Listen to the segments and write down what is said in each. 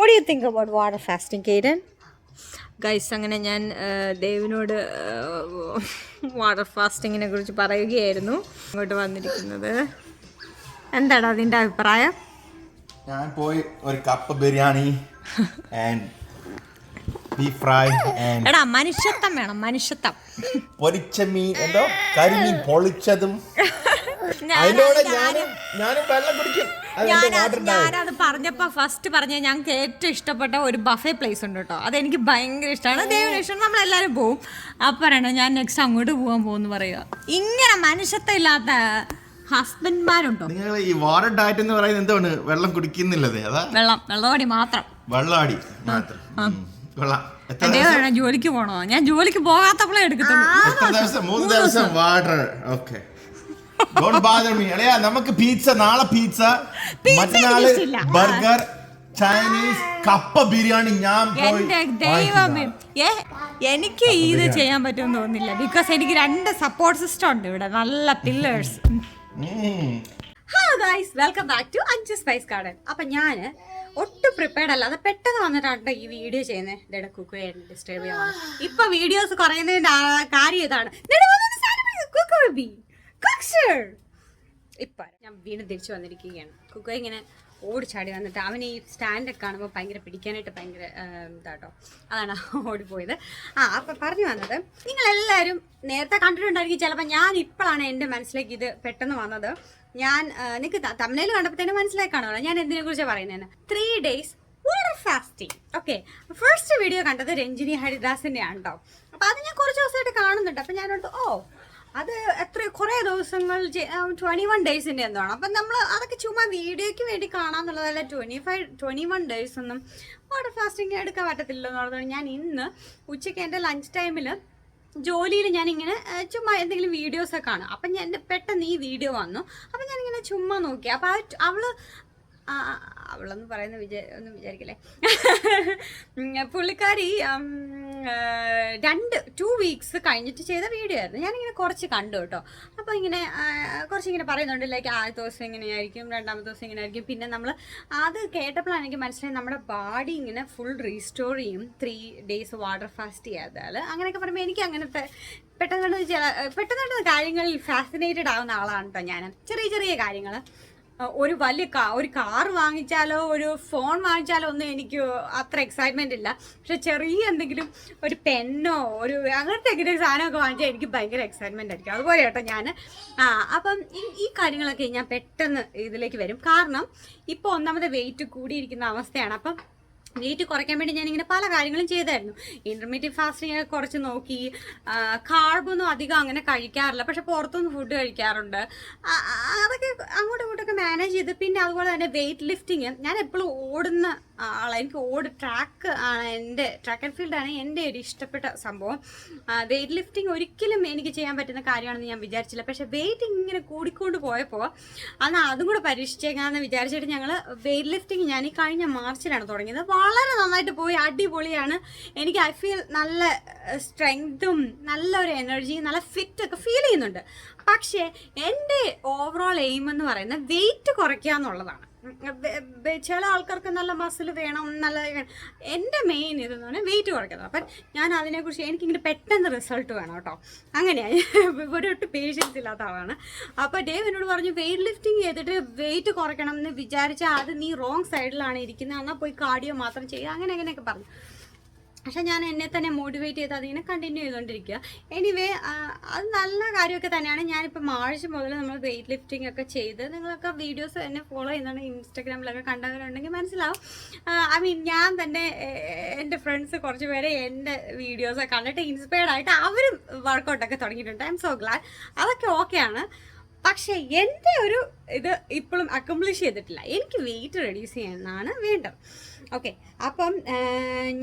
What you think about water fasting Keran guys അങ്ങനെ ഞാൻ ദേവിനോട് water ഫാസ്റ്റിങ്ങിനെ കുറിച്ച് പറയുകയായിരുന്നു. ഇങ്ങോട്ട് വന്നിരിക്കുന്നത്. എന്താണ് അതിന്റെ അഭിപ്രായം? ഞാൻ പോയി ഒരു cup biryani and beef fry and എടാ മനുഷ്യത്വം വേണം മനുഷ്യത്വം. പൊരിച്ച മീൻ എന്തോ കരിമീൻ പൊളിച്ചതും. ഞാൻ- അതിനോട് ഞാനും ഞാനും വെള്ളം കുടിക്കും. എന്റെ ഞാനത് പറഞ്ഞപ്പോ പറഞ്ഞപ്പോൾ ഫസ്റ്റ് പറഞ്ഞ ഞങ്ങൾക്ക് ഏറ്റവും ഇഷ്ടപ്പെട്ട ഒരു ബഫേ പ്ലേസ് ഉണ്ട് കേട്ടോ അതെനിക്ക് ഭയങ്കര ഇഷ്ടമാണ് ദൈവം ഇഷ്ടം നമ്മളെല്ലാവരും പോവും. അപ്പം പറയണ ഞാൻ നെക്സ്റ്റ് അങ്ങോട്ട് പോകാൻ പോകുമെന്ന് പറയുക ഇങ്ങനെ മനുഷ്യത്വം ഇല്ലാത്ത ഹസ്ബൻഡ്മാരുണ്ടോ നിങ്ങൾ ഈ വാട്ടർ ഡയറ്റ് എന്ന് പറയുന്നത് എന്താണ് വെള്ളം കുടിക്കുന്നില്ലത്. അതാ. വെള്ളം വെള്ളമടി മാത്രം. വെള്ളാടി മാത്രം. കൊള്ളാം ജോലിക്ക് പോണോ? ഞാൻ ജോലിക്ക് പോകാത്തപ്പോഴേ എടുക്കത്തുള്ളൂ. മൂന്ന് ദിവസം. Water okay don't bother me അളയാ നമുക്ക് പീസ നാളെ പീസ മറ്റന്നാൾ. ബർഗർ ചൈനീസ് കപ്പ ബിരിയാണി ഞാൻ എന്റെ ദൈവമേ. എനിക്ക് ഇത് ചെയ്യാൻ പറ്റുമെന്ന് തോന്നുന്നില്ല. ബിക്കോസ് എനിക്ക് രണ്ട് സപ്പോർട്ട് സിസ്റ്റം ഉണ്ട് ഇവിടെ. നല്ല pillars. Hello guys welcome back to അഞ്ച് സ്പൈസ് ഗാർഡൻ അപ്പം ഞാൻ ഒട്ടും പ്രിപ്പയർഡ് അല്ല. അത് പെട്ടെന്ന് വന്നിട്ടാണ് ഈ വീഡിയോ ചെയ്യുന്നത് ഇതേടെ കുക്ക് ഡിസ്റ്റർബ് ചെയ്യാൻ ഇപ്പൊ വീഡിയോസ് കുറയുന്നതിന്റെ കാര്യം ഇതാണ്. ദേ ഇപ്പൊ ഞാൻ വീണ്ടും തിരിച്ചു വന്നിരിക്കുകയാണ്. കുക്കോ ഇങ്ങനെ ഓടിച്ചാടി വന്നിട്ട് അവൻ ഈ സ്റ്റാൻഡൊക്കെ കാണുമ്പോൾ ഭയങ്കര പിടിക്കാനായിട്ട് ഭയങ്കര ഇതാട്ടോ. അതാണ് ഓടിപ്പോയത് ആ അപ്പം പറഞ്ഞു വന്നത് നിങ്ങളെല്ലാവരും നേരത്തെ കണ്ടിട്ടുണ്ടായിരിക്കും ചിലപ്പോൾ ഞാൻ ഇപ്പോഴാണ് എന്റെ മനസ്സിലേക്ക് ഇത് പെട്ടെന്ന് വന്നത്. ഞാൻ നിങ്ങൾക്ക് തമിഴിൽ കണ്ടപ്പോഴത്തേനും മനസ്സിലായി കാണുമല്ലോ. ഞാൻ എന്തിനെ കുറിച്ചാണ് പറയുന്നതെന്ന് three days water fasting okay first video കണ്ടത് രഞ്ജിനി ഹരിദാസിന്റെ ആണ് കേട്ടോ അപ്പോൾ അത് ഞാൻ കുറച്ച് ദിവസമായിട്ട് കാണുന്നുണ്ട്. അപ്പം ഞാനോട് ഓ അത് എത്ര കുറേ ദിവസങ്ങൾ ട്വന്റി വൺ ഡേയ്സിന്റെ എന്താണ് അപ്പം നമ്മൾ അതൊക്കെ ചുമ്മാ വീഡിയോയ്ക്ക് വേണ്ടി കാണാമെന്നുള്ളതല്ല twenty five twenty one days ഒന്നും വാട്ടർ ഫാസ്റ്റിംഗ് എടുക്കാൻ പറ്റത്തില്ല എന്നുള്ളതാണ് ഞാൻ ഇന്ന് ഉച്ചയ്ക്ക് എന്റെ ലഞ്ച് ടൈമിൽ ജോലിയിൽ ഞാനിങ്ങനെ ചുമ്മാ എന്തെങ്കിലും വീഡിയോസൊക്കെ കാണും. അപ്പം ഞാൻ പെട്ടെന്ന് ഈ വീഡിയോ വന്നു. അപ്പം ഞാനിങ്ങനെ ചുമ്മാ നോക്കി. അപ്പം അവൾ ആ, പറയുന്ന വിചാ ഒന്നും വിചാരിക്കല്ലേ? പുള്ളിക്കാരി രണ്ട് ടു വീക്സ് കഴിഞ്ഞിട്ട് ചെയ്ത വീഡിയോ ആയിരുന്നു. ഞാനിങ്ങനെ കുറച്ച് കണ്ടു കേട്ടോ. അപ്പോൾ ഇങ്ങനെ കുറച്ചിങ്ങനെ പറയുന്നുണ്ട് ലൈക്ക് ആദ്യത്തെ ദിവസം ഇങ്ങനെയായിരിക്കും രണ്ടാമത്തെ ദിവസം ഇങ്ങനെ ആയിരിക്കും പിന്നെ നമ്മൾ അത് കേട്ടപ്പോഴാണ് എനിക്ക് മനസ്സിലായി നമ്മുടെ ബാഡി ഇങ്ങനെ ഫുൾ റീസ്റ്റോർ ചെയ്യും. ത്രീ ഡേയ്സ് വാട്ടർ ഫാസ്റ്റ് ചെയ്താൽ അങ്ങനെയൊക്കെ പറയുമ്പോൾ എനിക്ക് അങ്ങനത്തെ പെട്ടെന്ന് ചില- പെട്ടെന്ന് കാര്യങ്ങളിൽ ഫാസിനേറ്റഡ് ആവുന്ന ആളാണ് കേട്ടോ ഞാൻ ചെറിയ ചെറിയ കാര്യങ്ങൾ ഒരു വലിയ കാ ഒരു കാർ വാങ്ങിച്ചാലോ ഒരു ഫോൺ വാങ്ങിച്ചാലോ ഒന്നും എനിക്ക് അത്ര എക്സൈറ്റ്മെന്റ് ഇല്ല. പക്ഷെ ചെറിയ എന്തെങ്കിലും ഒരു പെന്നോ ഒരു അങ്ങനത്തെ എങ്ങനെ സാധനമൊക്കെ വാങ്ങിച്ചാൽ എനിക്ക് ഭയങ്കര എക്സൈറ്റ്മെന്റ് ആയിരിക്കും. അതുപോലെ കേട്ടോ ഞാൻ ആ അപ്പം ഈ കാര്യങ്ങളൊക്കെ ഞാൻ പെട്ടെന്ന് ഇതിലേക്ക് വരും. കാരണം ഇപ്പോൾ ഒന്നാമത് വെയിറ്റ് കൂടിയിരിക്കുന്ന അവസ്ഥയാണ്. അപ്പം വെയിറ്റ് കുറയ്ക്കാൻ വേണ്ടി ഞാനിങ്ങനെ പല കാര്യങ്ങളും ചെയ്തായിരുന്നു. ഇന്റർമീഡിയറ്റ് ഫാസ്റ്റിംഗ് ഒക്കെ കുറച്ച് നോക്കി. കാർബൊന്നും അധികം അങ്ങനെ കഴിക്കാറില്ല. പക്ഷെ പുറത്തുനിന്ന് ഫുഡ് കഴിക്കാറുണ്ട്. അതൊക്കെ മാനേജ് ചെയ്ത്. പിന്നെ അതുപോലെ തന്നെ വെയിറ്റ് ലിഫ്റ്റിങ് ഞാൻ എപ്പോഴും ഓടുന്ന ആളാണ് എനിക്ക് ഓട് ട്രാക്ക് ആണ് എന്റെ ട്രാക്ക് ആൻഡ് ഫീൽഡാണ് എന്റെ ഒരു ഇഷ്ടപ്പെട്ട സംഭവം. വെയിറ്റ് ലിഫ്റ്റിംഗ് ഒരിക്കലും എനിക്ക് ചെയ്യാൻ പറ്റുന്ന കാര്യമാണെന്ന് ഞാൻ വിചാരിച്ചില്ല. പക്ഷേ വെയിറ്റ് ഇങ്ങനെ കൂടിക്കൊണ്ട് പോയപ്പോൾ അന്ന് അതും കൂടെ പരീക്ഷിച്ചേക്കാമെന്ന് വിചാരിച്ചിട്ട് ഞങ്ങൾ വെയിറ്റ് ലിഫ്റ്റിംഗ് ഞാൻ ഈ കഴിഞ്ഞ മാർച്ചിലാണ് തുടങ്ങിയത്. വളരെ നന്നായിട്ട് പോയി അടിപൊളിയാണ്. എനിക്ക് ഐ ഫീൽ നല്ല സ്ട്രെങ്തും നല്ല ഒരു എനർജിയും നല്ല ഫിറ്റ് ഒക്കെ ഫീൽ ചെയ്യുന്നുണ്ട്. പക്ഷേ എന്റെ ഓവറോൾ എയിം എന്ന് പറയുന്നത് വെയിറ്റ് കുറയ്ക്കുക എന്നുള്ളതാണ് ചില ആൾക്കാർക്ക് നല്ല മസിൽ വേണം നല്ല എന്റെ മെയിൻ ഇതെന്ന് പറഞ്ഞാൽ വെയിറ്റ് കുറയ്ക്കുന്നത് അപ്പം ഞാൻ അതിനെക്കുറിച്ച് എനിക്കിങ്ങനെ പെട്ടെന്ന് റിസൾട്ട് വേണം കേട്ടോ. അങ്ങനെയാണ് ഒരൊട്ട് പേഷ്യൻസ് ഇല്ലാത്ത ആളാണ്. അപ്പോൾ ഡേവ് എന്നോട് പറഞ്ഞു വെയിറ്റ് ലിഫ്റ്റിംഗ് ചെയ്തിട്ട് വെയിറ്റ് കുറയ്ക്കണം എന്ന് വിചാരിച്ചാൽ അത് നീ റോങ് സൈഡിലാണ് ഇരിക്കുന്നത് എന്നാൽ പോയി കാർഡിയോ മാത്രം ചെയ്യുക. അങ്ങനെ അങ്ങനെയൊക്കെ പറഞ്ഞു. പക്ഷെ ഞാൻ എന്നെ തന്നെ മോട്ടിവേറ്റ് ചെയ്ത് അതിങ്ങനെ കണ്ടിന്യൂ ചെയ്തുകൊണ്ടിരിക്കുക എനിവേ അത് നല്ല കാര്യമൊക്കെ തന്നെയാണ്. ഞാനിപ്പോൾ മാർച്ച് മുതൽ നമ്മൾ വെയിറ്റ് ലിഫ്റ്റിംഗ് ഒക്കെ ചെയ്ത് നിങ്ങളൊക്കെ വീഡിയോസ് എന്നെ ഫോളോ ചെയ്യുന്നുണ്ട്. ഇൻസ്റ്റാഗ്രാമിലൊക്കെ കണ്ടവരുണ്ടെങ്കിൽ മനസ്സിലാവും. ഐ മീൻ ഞാൻ തന്നെ എന്റെ ഫ്രണ്ട്സ് കുറച്ച് പേരെ എന്റെ വീഡിയോസ് കണ്ടിട്ട് ഇൻസ്പയർഡ് ആയിട്ട് അവരും വർക്കൗട്ടൊക്കെ തുടങ്ങിയിട്ടുണ്ട്. ഐ എം സോ ഗ്ലാഡ് അതൊക്കെ ഓക്കെയാണ് പക്ഷേ എന്റെ ഒരു ഇത് ഇപ്പോഴും അക്കംപ്ലിഷ് ചെയ്തിട്ടില്ല. എനിക്ക് വെയിറ്റ് റെഡ്യൂസ് ചെയ്യാനാണ് വേണ്ടത് ഓക്കെ അപ്പം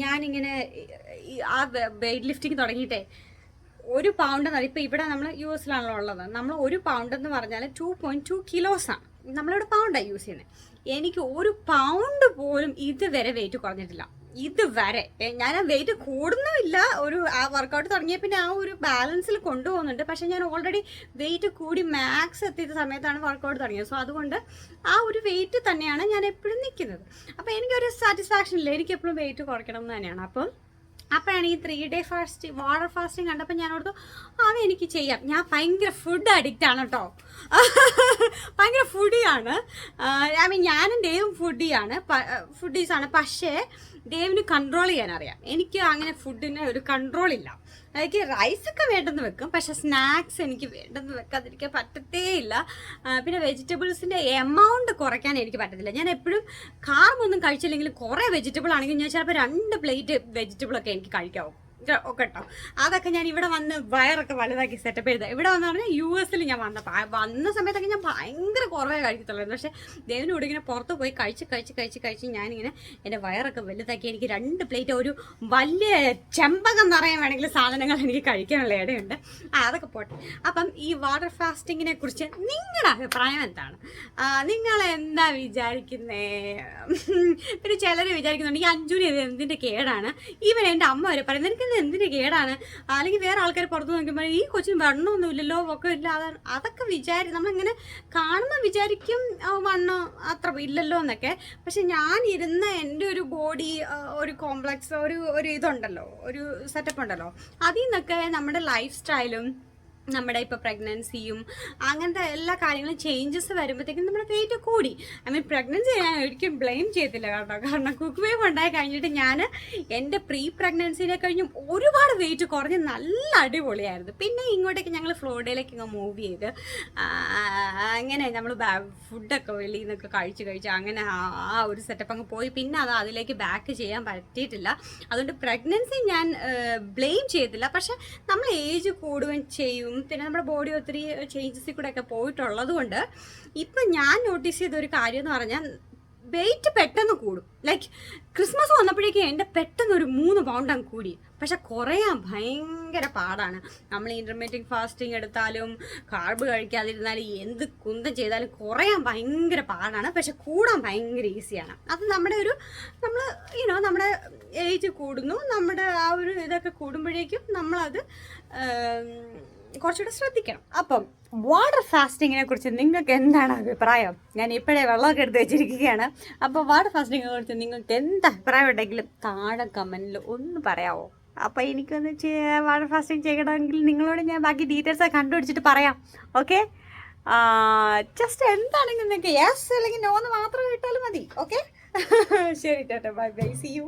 ഞാനിങ്ങനെ ആ വെയിറ്റ് ലിഫ്റ്റിംഗ് തുടങ്ങിയിട്ടേ ഒരു പൗണ്ട് എന്നാണ് ഇപ്പം ഇവിടെ നമ്മൾ യു എസിലാണല്ലോ ഉള്ളത്. നമ്മൾ ഒരു പൗണ്ട് എന്ന് പറഞ്ഞാൽ ടു പോയിന്റ് ടു കിലോസാണ് നമ്മളിവിടെ പൗണ്ടാണ് യൂസ് ചെയ്യുന്നത് എനിക്ക് ഒരു പൗണ്ട് പോലും ഇതുവരെ വെയിറ്റ് കുറഞ്ഞിട്ടില്ല. ഇതുവരെ ഞാൻ ഞാൻ വെയിറ്റ് കൂടുന്നുമില്ല ഒരു ആ വർക്കൗട്ട് തുടങ്ങിയ പിന്നെ ആ ഒരു ബാലൻസിൽ കൊണ്ടുപോകുന്നുണ്ട്. പക്ഷെ ഞാൻ ഓൾറെഡി വെയിറ്റ് കൂടി മാക്സ് എത്തിയ സമയത്താണ് വർക്കൗട്ട് തുടങ്ങിയത്. സോ അതുകൊണ്ട് ആ ഒരു വെയിറ്റ് തന്നെയാണ് ഞാൻ എപ്പോഴും നിൽക്കുന്നത്. അപ്പോൾ എനിക്കൊരു സാറ്റിസ്ഫാക്ഷൻ ഇല്ല. എനിക്ക് എപ്പോഴും വെയിറ്റ് കുറയ്ക്കണം എന്ന് തന്നെയാണ്. അപ്പം അപ്പോഴാണ് ഈ three day fast water fasting കണ്ടപ്പോൾ ഞാൻ ഓർത്തു അത് എനിക്ക് ചെയ്യാം. ഞാൻ ഭയങ്കര ഫുഡ് അഡിക്റ്റ് ആണ് കേട്ടോ ഭയങ്കര ഫുഡിയാണ് ഐ മീൻ ഞാനും ഡേവും ഫുഡിയാണ് ഫുഡീസാണ് പക്ഷേ ഡേവിന് കൺട്രോൾ ചെയ്യാൻ അറിയാം. എനിക്ക് അങ്ങനെ ഫുഡിന് ഒരു കൺട്രോൾ ഇല്ല. എനിക്ക് റൈസൊക്കെ വേണ്ടെന്ന് വെക്കും. പക്ഷെ സ്നാക്സ് എനിക്ക് വേണ്ടെന്ന് വെക്കാതിരിക്കാൻ പറ്റത്തേ ഇല്ല പിന്നെ വെജിറ്റബിൾസിന്റെ എമൗണ്ട് കുറയ്ക്കാൻ എനിക്ക് പറ്റത്തില്ല. ഞാൻ എപ്പോഴും കാർബൊന്നും കഴിച്ചില്ലെങ്കിൽ കുറേ വെജിറ്റബിൾ ആണെങ്കിൽ ഞാൻ ചിലപ്പോൾ രണ്ട് പ്ലേറ്റ് വെജിറ്റബിളൊക്കെ എനിക്ക് കഴിക്കാവും. ഒക്കെ കേട്ടോ അതൊക്കെ ഞാൻ ഇവിടെ വന്ന് വയറൊക്കെ വലുതാക്കി സെറ്റപ്പ് ചെയ്ത് ഇവിടെ വന്ന് പറഞ്ഞാൽ യു എസിൽ ഞാൻ വന്നപ്പോൾ വന്ന സമയത്തൊക്കെ ഞാൻ ഭയങ്കര കുറവേ കഴിക്കത്തുള്ളായിരുന്നു. പക്ഷേ ദേവനോട് ഇങ്ങനെ പുറത്ത് പോയി കഴിച്ച് കഴിച്ച് കഴിച്ച് കഴിച്ച് ഞാനിങ്ങനെ എന്റെ വയറൊക്കെ വലുതാക്കി എനിക്ക് രണ്ട് പ്ലേറ്റ് ഒരു വലിയ ചെമ്പകം നിറയാൻ വേണമെങ്കിൽ സാധനങ്ങൾ എനിക്ക് കഴിക്കാനുള്ള ഇടയുണ്ട്. ആ അതൊക്കെ പോട്ടെ. അപ്പം ഈ വാട്ടർ ഫാസ്റ്റിങ്ങിനെ കുറിച്ച് നിങ്ങളുടെ അഭിപ്രായം എന്താണ്? നിങ്ങൾ എന്താ വിചാരിക്കുന്നേ? പിന്നെ ചിലർ വിചാരിക്കുന്നുണ്ട് ഈ ഇത് എന്തിന്റെ കേടാണ്? ഈവൻ എന്റെ അമ്മ വരെ പറയുന്നത് നിനക്ക് എന്തിന്റെ കേടാണ്? അല്ലെങ്കിൽ വേറെ ആൾക്കാർ പുറത്ത് നോക്കുമ്പോൾ ഈ കൊച്ചിന് വണ്ണമൊന്നും ഇല്ലല്ലോ ഒക്കെ ഇല്ല അതാണ് അതൊക്കെ വിചാരി നമ്മളിങ്ങനെ കാണുമ്പോൾ വിചാരിക്കും വണ്ണം അത്ര ഇല്ലല്ലോ എന്നൊക്കെ. പക്ഷെ ഞാൻ ഇരുന്ന എന്റെ ഒരു ബോഡി ഒരു കോംപ്ലക്സ് ഒരു ഒരു ഇതുണ്ടല്ലോ ഒരു സെറ്റപ്പ് ഉണ്ടല്ലോ. അതിൽ നിന്നൊക്കെ നമ്മുടെ ലൈഫ് സ്റ്റൈലും നമ്മുടെ ഇപ്പോൾ പ്രഗ്നൻസിയും അങ്ങനത്തെ എല്ലാ കാര്യങ്ങളും ചേഞ്ചസ് വരുമ്പോഴത്തേക്കും നമ്മുടെ വെയിറ്റ് കൂടി. ഐ മീൻ പ്രഗ്നൻസി ഞാൻ ഒരിക്കലും ബ്ലെയിം ചെയ്തില്ല കേട്ടോ. കാരണം കുക്ക് വേവ് ഉണ്ടായി കഴിഞ്ഞിട്ട് ഞാൻ എന്റെ പ്രീ പ്രഗ്നൻസിനെ കഴിഞ്ഞും ഒരുപാട് വെയിറ്റ് കുറഞ്ഞ് നല്ല അടിപൊളിയായിരുന്നു. പിന്നെ ഇങ്ങോട്ടേക്ക് ഞങ്ങൾ ഫ്ലോറിഡയിലേക്ക് ഇങ്ങ് മൂവ് ചെയ്ത് അങ്ങനെ നമ്മൾ ഫുഡൊക്കെ വെളിയിൽ നിന്നൊക്കെ കഴിച്ച് കഴിച്ച് അങ്ങനെ ആ- ഒരു സെറ്റപ്പ് അങ്ങ് പോയി. പിന്നെ അത് അതിലേക്ക് ബാക്ക് ചെയ്യാൻ പറ്റിയിട്ടില്ല. അതുകൊണ്ട് പ്രഗ്നൻസി ഞാൻ ബ്ലെയിം ചെയ്തില്ല പക്ഷെ നമ്മൾ ഏജ് കൂടുകയും ചെയ്യും പിന്നെ നമ്മുടെ ബോഡി ഒത്തിരി ചേഞ്ചസിൽ കൂടെ ഒക്കെ പോയിട്ടുള്ളത് കൊണ്ട് ഇപ്പം ഞാൻ നോട്ടീസ് ചെയ്ത ഒരു കാര്യം എന്ന് പറഞ്ഞാൽ വെയിറ്റ് പെട്ടെന്ന് കൂടും. ലൈക്ക് ക്രിസ്മസ് വന്നപ്പോഴേക്കും എന്റെ പെട്ടെന്ന് ഒരു മൂന്ന് പൗണ്ട് കൂടി. പക്ഷെ കുറയാൻ ഭയങ്കര പാടാണ്. നമ്മൾ ഇന്റർമീഡിയറ്റ് ഫാസ്റ്റിംഗ് എടുത്താലും കാർബ് കഴിക്കാതിരുന്നാലും എന്ത് കുന്തം ചെയ്താലും കുറയാൻ ഭയങ്കര പാടാണ്. പക്ഷെ കൂടാൻ ഭയങ്കര ഈസിയാണ് അത് നമ്മുടെ ഒരു നമ്മൾ യുനോ നമ്മുടെ ഏജ് കൂടുന്നു. നമ്മുടെ ആ ഒരു ഇതൊക്കെ കൂടുമ്പോഴേക്കും നമ്മളത് കുറച്ചുകൂടെ ശ്രദ്ധിക്കണം. അപ്പം വാട്ടർ ഫാസ്റ്റിങ്ങിനെ കുറിച്ച് നിങ്ങൾക്ക് എന്താണ് അഭിപ്രായം? ഞാൻ ഇപ്പോഴേ വെള്ളമൊക്കെ എടുത്ത് വെച്ചിരിക്കുകയാണ്. അപ്പോൾ വാട്ടർ ഫാസ്റ്റിങ്ങിനെ കുറിച്ച് നിങ്ങൾക്ക് എന്ത് അഭിപ്രായം ഉണ്ടെങ്കിലും താഴെ കമന്റിൽ ഒന്ന് പറയാമോ അപ്പോൾ എനിക്കൊന്ന് വാട്ടർ ഫാസ്റ്റിംഗ് ചെയ്യണമെങ്കിൽ നിങ്ങളോട് ഞാൻ ബാക്കി ഡീറ്റെയിൽസ് കണ്ടുപിടിച്ചിട്ട് പറയാം. ഓക്കെ ജസ്റ്റ് എന്താണെങ്കിലും നിങ്ങൾക്ക് യെസ് അല്ലെങ്കിൽ നോ എന്ന് മാത്രം കേട്ടാലും മതി. ഓക്കെ ശരി ചേട്ടാ ബൈ ബൈ സി യു